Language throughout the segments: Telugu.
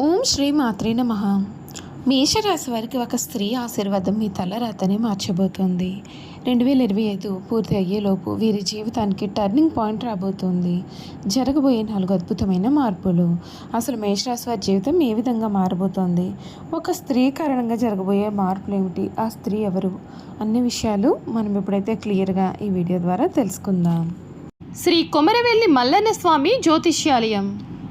ఓం శ్రీ మాత్రే నమ. మేషరాశి వారికి ఒక స్త్రీ ఆశీర్వాదం మీ తలరాతని మార్చబోతోంది. రెండు వేల ఇరవై ఐదు పూర్తి అయ్యేలోపు వీరి జీవితానికి టర్నింగ్ పాయింట్ రాబోతుంది. జరగబోయే నాలుగు అద్భుతమైన మార్పులు. అసలు మేషరాశి వారి జీవితం ఏ విధంగా మారబోతోంది? ఒక స్త్రీ కారణంగా జరగబోయే మార్పులు ఏమిటి? ఆ స్త్రీ ఎవరు? అన్ని విషయాలు మనం ఇప్పుడైతే క్లియర్గా ఈ వీడియో ద్వారా తెలుసుకుందాం. శ్రీ కొమరవెల్లి మల్లన్న స్వామి జ్యోతిష్యాలయం.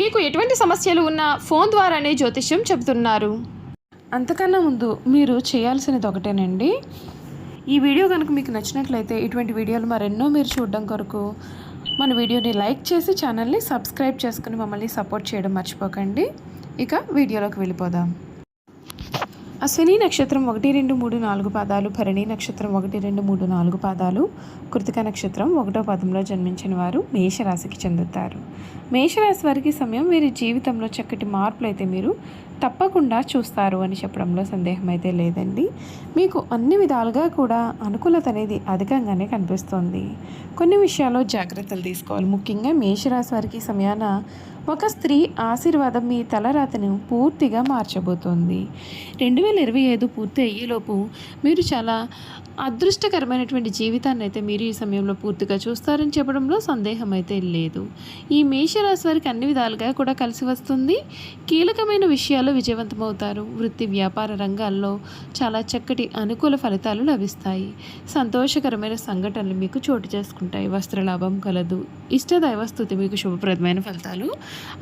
మీకు ఎటువంటి సమస్యలు ఉన్నా ఫోన్ ద్వారానే జ్యోతిష్యం చెబుతున్నారు. అంతకన్నా ముందు మీరు చేయాల్సినది ఒకటేనండి. ఈ వీడియో కనుక మీకు నచ్చినట్లయితే ఇటువంటి వీడియోలు మరెన్నో మీరు చూడడం కొరకు మన వీడియోని లైక్ చేసి ఛానల్ని సబ్స్క్రైబ్ చేసుకుని మమ్మల్ని సపోర్ట్ చేయడం మర్చిపోకండి. ఇక వీడియోలోకి వెళ్ళిపోదాం. అశ్విని నక్షత్రం ఒకటి రెండు మూడు నాలుగు పాదాలు భరణి నక్షత్రం ఒకటి రెండు మూడు నాలుగు పాదాలు కృతిక నక్షత్రం ఒకటో పదంలో జన్మించిన వారు మేషరాశికి చెందుతారు. మేషరాశి వారికి సమయం వీరి జీవితంలో చక్కటి మార్పులు అయితే మీరు తప్పకుండా చూస్తారు అని చెప్పడంలో సందేహం అయితే లేదండి. మీకు అన్ని విధాలుగా కూడా అనుకూలత అనేది అధికంగానే కనిపిస్తుంది. కొన్ని విషయాల్లో జాగ్రత్తలు తీసుకోవాలి. ముఖ్యంగా మేషరాశి వారికి సమయాన ఒక స్త్రీ ఆశీర్వాదం మీ తలరాతను పూర్తిగా మార్చబోతోంది. రెండు వేల ఇరవై ఐదు పూర్తి అయ్యేలోపు మీరు చాలా అదృష్టకరమైనటువంటి జీవితాన్ని అయితే మీరు ఈ సమయంలో పూర్తిగా చూస్తారని చెప్పడంలో సందేహం అయితే లేదు. ఈ మేషరాశి వారికి అన్ని విధాలుగా కూడా కలిసి వస్తుంది. కీలకమైన విషయాల్లో విజయవంతమవుతారు. వృత్తి వ్యాపార రంగాల్లో చాలా చక్కటి అనుకూల ఫలితాలు లభిస్తాయి. సంతోషకరమైన సంఘటనలు మీకు చోటు చేసుకుంటాయి. వస్త్రలాభం కలదు. ఇష్టదైవ స్థుతి మీకు శుభప్రదమైన ఫలితాలు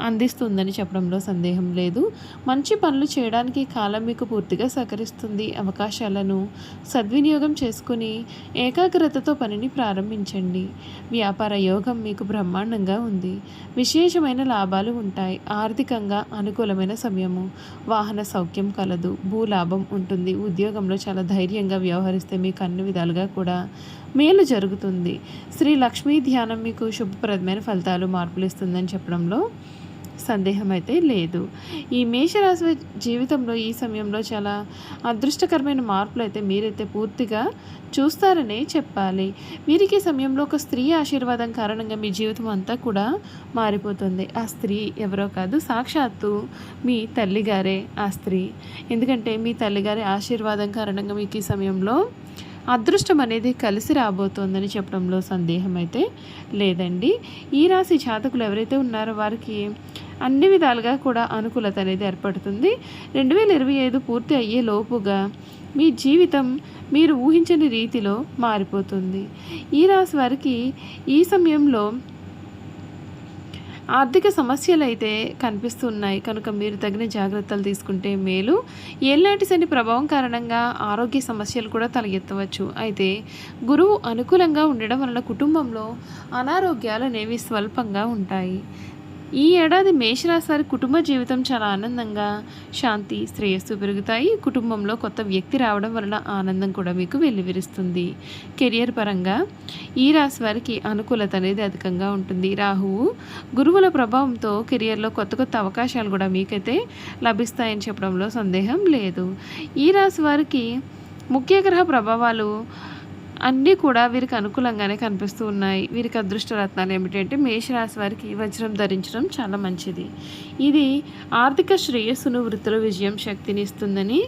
అందిస్తుందని చెప్పడంలో సందేహం లేదు. మంచి పనులు చేయడానికి కాలం మీకు పూర్తిగా సహకరిస్తుంది. అవకాశాలను సద్వినియోగం చేసుకుని ఏకాగ్రతతో పనిని ప్రారంభించండి. వ్యాపార యోగం మీకు బ్రహ్మాండంగా ఉంది. విశేషమైన లాభాలు ఉంటాయి. ఆర్థికంగా అనుకూలమైన సమయము. వాహన సౌఖ్యం కలదు. భూలాభం ఉంటుంది. ఉద్యోగంలో చాలా ధైర్యంగా వ్యవహరిస్తే మీకు అన్ని విధాలుగా కూడా మేలు జరుగుతుంది. శ్రీ లక్ష్మీ ధ్యానం మీకు శుభప్రదమైన ఫలితాలు మార్పులు ఇస్తుందని చెప్పడంలో సందేహం అయితే లేదు. ఈ మేషరాశి జీవితంలో ఈ సమయంలో చాలా అదృష్టకరమైన మార్పులు అయితే మీరైతే పూర్తిగా చూస్తారనే చెప్పాలి. వీరికి ఈ సమయంలో ఒక స్త్రీ ఆశీర్వాదం కారణంగా మీ జీవితం అంతా కూడా మారిపోతుంది. ఆ స్త్రీ ఎవరో కాదు సాక్షాత్తు మీ తల్లిగారే ఆ స్త్రీ. ఎందుకంటే మీ తల్లిగారి ఆశీర్వాదం కారణంగా మీకు ఈ సమయంలో అదృష్టం అనేది కలిసి రాబోతోందని చెప్పడంలో సందేహం అయితే లేదండి. ఈ రాశి జాతకులు ఎవరైతే ఉన్నారో వారికి అన్ని విధాలుగా కూడా అనుకూలత అనేది ఏర్పడుతుంది. రెండు వేల ఇరవై ఐదు పూర్తి అయ్యే లోపుగా మీ జీవితం మీరు ఊహించని రీతిలో మారిపోతుంది. ఈ రాశి వారికి ఈ సమయంలో ఆర్థిక సమస్యలు అయితే కనిపిస్తున్నాయి. కనుక మీరు తగిన జాగ్రత్తలు తీసుకుంటే మేలు. ఏళ్ళాటి శని ప్రభావం కారణంగా ఆరోగ్య సమస్యలు కూడా తలెత్తవచ్చు. అయితే గురువు అనుకూలంగా ఉండడం వలన కుటుంబంలో అనారోగ్యాలు అనేవి స్వల్పంగా ఉంటాయి. ఈ ఏడాది మేషరాశి వారి కుటుంబ జీవితం చాలా ఆనందంగా శాంతి శ్రేయస్సు పెరుగుతాయి. కుటుంబంలో కొత్త వ్యక్తి రావడం వలన ఆనందం కూడా మీకు వెల్లివిరుస్తుంది. కెరియర్ పరంగా ఈ రాశి వారికి అనుకూలత అనేది అధికంగా ఉంటుంది. రాహువు గురువుల ప్రభావంతో కెరియర్లో కొత్త కొత్త అవకాశాలు కూడా మీకైతే లభిస్తాయని చెప్పడంలో సందేహం లేదు. ఈ రాశి వారికి ముఖ్య గ్రహ ప్రభావాలు అన్నీ కూడా వీరికి అనుకూలంగానే కనిపిస్తూ ఉన్నాయి. వీరికి అదృష్ట రత్నాలు ఏమిటంటే మేషరాశి వారికి వజ్రం ధరించడం చాలా మంచిది. ఇది ఆర్థిక శ్రేయస్సును వృత్తుల విజయం శక్తిని ఇస్తుందని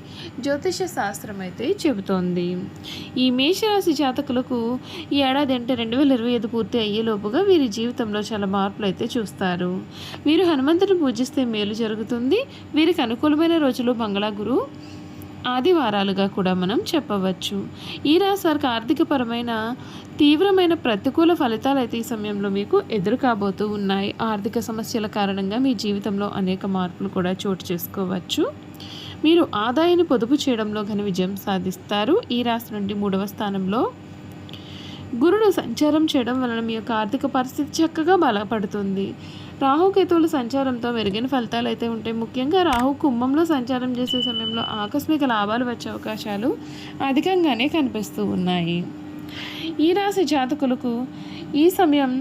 జ్యోతిష శాస్త్రం అయితే చెబుతోంది. ఈ మేషరాశి జాతకులకు ఈ ఏడాది అంటే రెండు వేల ఇరవై ఐదు పూర్తి అయ్యేలోపుగా వీరి జీవితంలో చాలా మార్పులు అయితే చూస్తారు. వీరు హనుమంతుని పూజిస్తే మేలు జరుగుతుంది. వీరికి అనుకూలమైన రోజులు మంగళగురు ఆదివారాలుగా కూడా మనం చెప్పవచ్చు. ఈ రాశి వారికి ఆర్థికపరమైన తీవ్రమైన ప్రతికూల ఫలితాలు అయితే ఈ సమయంలో మీకు ఎదురు కాబోతూ ఉన్నాయి. ఆర్థిక సమస్యల కారణంగా మీ జీవితంలో అనేక మార్పులు కూడా చోటు చేసుకోవచ్చు. మీరు ఆదాయాన్ని పొదుపు చేయడంలో ఘన విజయం సాధిస్తారు. ఈ రాశి నుండి మూడవ స్థానంలో గురుడు సంచారం చేయడం వలన మీ యొక్క ఆర్థిక పరిస్థితి చక్కగా బలపడుతుంది. రాహుకేతువుల సంచారంతో మెరుగైన ఫలితాలు అయితే ఉంటాయి. ముఖ్యంగా రాహు కుంభంలో సంచారం చేసే సమయంలో ఆకస్మిక లాభాలు వచ్చే అవకాశాలు అధికంగానే కనిపిస్తూ ఉన్నాయి. ఈ రాశి జాతకులకు ఈ సమయం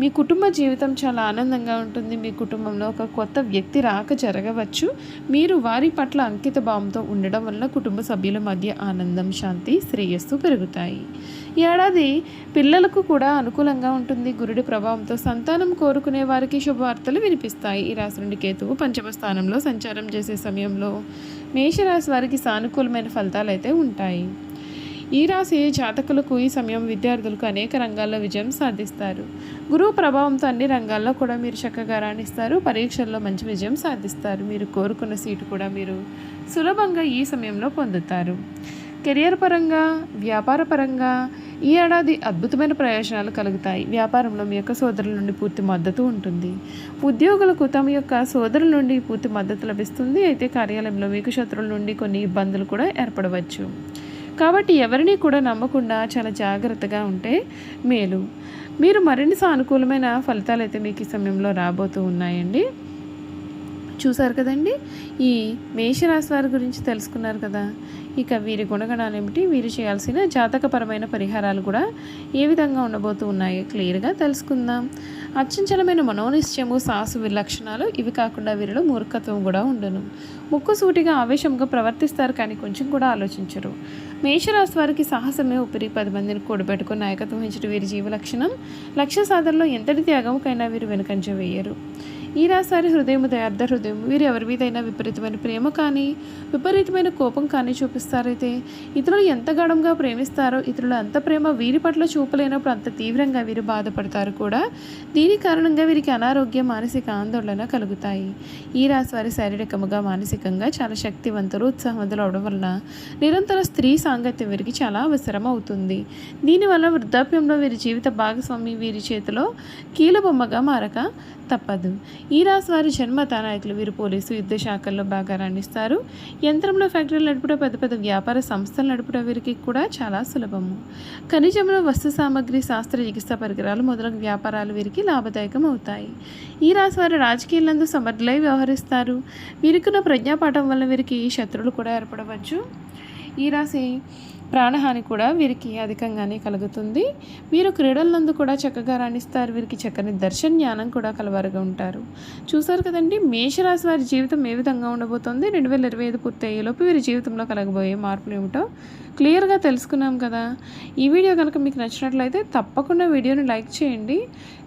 మీ కుటుంబ జీవితం చాలా ఆనందంగా ఉంటుంది. మీ కుటుంబంలో ఒక కొత్త వ్యక్తి రాక జరగవచ్చు. మీరు వారి పట్ల అంకిత భావంతో ఉండడం వల్ల కుటుంబ సభ్యుల మధ్య ఆనందం శాంతి శ్రేయస్సు పెరుగుతాయి. ఈ ఏడాది పిల్లలకు కూడా అనుకూలంగా ఉంటుంది. గురుడి ప్రభావంతో సంతానం కోరుకునే వారికి శుభవార్తలు వినిపిస్తాయి. ఈ రాశి నుండి కేతువు పంచమ స్థానంలో సంచారం చేసే సమయంలో మేషరాశి వారికి సానుకూలమైన ఫలితాలు అయితే ఉంటాయి. ఈ రాశి జాతకులకు ఈ సమయం విద్యార్థులకు అనేక రంగాల్లో విజయం సాధిస్తారు. గురువు ప్రభావంతో అన్ని రంగాల్లో కూడా మీరు చక్కగా రాణిస్తారు. పరీక్షల్లో మంచి విజయం సాధిస్తారు. మీరు కోరుకున్న సీటు కూడా మీరు సులభంగా ఈ సమయంలో పొందుతారు. కెరియర్ పరంగా వ్యాపార పరంగా ఈ ఏడాది అద్భుతమైన ప్రయోజనాలు కలుగుతాయి. వ్యాపారంలో మీ యొక్క సోదరుల నుండి పూర్తి మద్దతు ఉంటుంది. ఉద్యోగులకు తమ యొక్క సోదరుల నుండి పూర్తి మద్దతు లభిస్తుంది. అయితే కార్యాలయంలో మీకు శత్రువుల నుండి కొన్ని ఇబ్బందులు కూడా ఏర్పడవచ్చు. కాబట్టి ఎవరిని కూడా నమ్మకుండా చాలా జాగ్రత్తగా ఉంటే మేలు. మీరు మరిన్ని సానుకూలమైన ఫలితాలు అయితే మీకు ఈ సమయంలో రాబోతూ ఉన్నాయండి. చూసారు కదండి? ఈ మేషరాశి వారి గురించి తెలుసుకున్నారు కదా. ఇక వీరి గుణగణాలు ఏమిటి? వీరు చేయాల్సిన జాతకపరమైన పరిహారాలు కూడా ఏ విధంగా ఉండబోతూ ఉన్నాయో క్లియర్గా తెలుసుకుందాం. అత్యంచలమైన మనోనిశ్చయము సాహసు విలక్షణాలు ఇవి కాకుండా వీరిలో మూర్ఖత్వం కూడా ఉండను. ముక్కు సూటిగా ఆవేశంగా ప్రవర్తిస్తారు కానీ కొంచెం కూడా ఆలోచించరు. మేషరాశి వారికి సాహసమే ఉపరి పది మందిని కూడబెట్టుకుని నాయకత్వం వహించడం వీరి జీవ లక్షణం లక్ష్య సాధనలో ఎంతటి త్యాగంకైనా వీరు వెనుకంజ వేయరు. ఈ రాశారి హృదయం దయార్థ హృదయం వీరు ఎవరి మీదైనా విపరీతమైన ప్రేమ కానీ విపరీతమైన కోపం కానీ చూపిస్తారైతే ఇతరులు ఎంత గాఢంగా ప్రేమిస్తారో ఇతరులు అంత ప్రేమ వీరి పట్ల చూపలేనప్పుడు అంత తీవ్రంగా వీరు బాధపడతారు కూడా. దీని కారణంగా వీరికి అనారోగ్య మానసిక ఆందోళన కలుగుతాయి. ఈ రాశి వారి శారీరకముగా మానసికంగా చాలా శక్తివంతులు ఉత్సాహవంతులు అవడం వలన నిరంతర స్త్రీ సాంగత్యం వీరికి చాలా అవసరం అవుతుంది దీనివల్ల వృద్ధాప్యంలో వీరి జీవిత భాగస్వామి వీరి చేతిలో కీలబొమ్మగా మారక తప్పదు. ఈ రాశి వారి జన్మత నాయకులు వీరు పోలీసు యుద్ధ శాఖల్లో బాగా రాణిస్తారు. యంత్రంలో ఫ్యాక్టరీలు నడుపుట పెద్ద పెద్ద వ్యాపార సంస్థలు నడుపుట వీరికి కూడా చాలా సులభము. ఖనిజంలో వస్తు సామాగ్రి శాస్త్ర చికిత్సా పరికరాలు మొదలగు వ్యాపారాలు వీరికి లాభదాయకం అవుతాయి. ఈ రాశి వారు రాజకీయాలందు సమర్థులై వ్యవహరిస్తారు. వీరికున్న ప్రజ్ఞాపాఠం వల్ల వీరికి శత్రువులు కూడా ఏర్పడవచ్చు. ఈ రాశి ప్రాణహాని కూడా వీరికి అధికంగానే కలుగుతుంది. వీరు క్రీడలందు కూడా చక్కగా రాణిస్తారు. వీరికి చక్కని దర్శన జ్ఞానం కూడా కలవారుగా ఉంటారు. చూసారు కదండి మేషరాశి వారి జీవితం ఏ విధంగా ఉండబోతోంది? రెండు వేల ఇరవై ఐదు పూర్తి అయ్యేలోపు వీరి జీవితంలో కలగబోయే మార్పులు ఏమిటో క్లియర్గా తెలుసుకున్నాం కదా. ఈ వీడియో కనుక మీకు నచ్చినట్లయితే తప్పకుండా వీడియోని లైక్ చేయండి.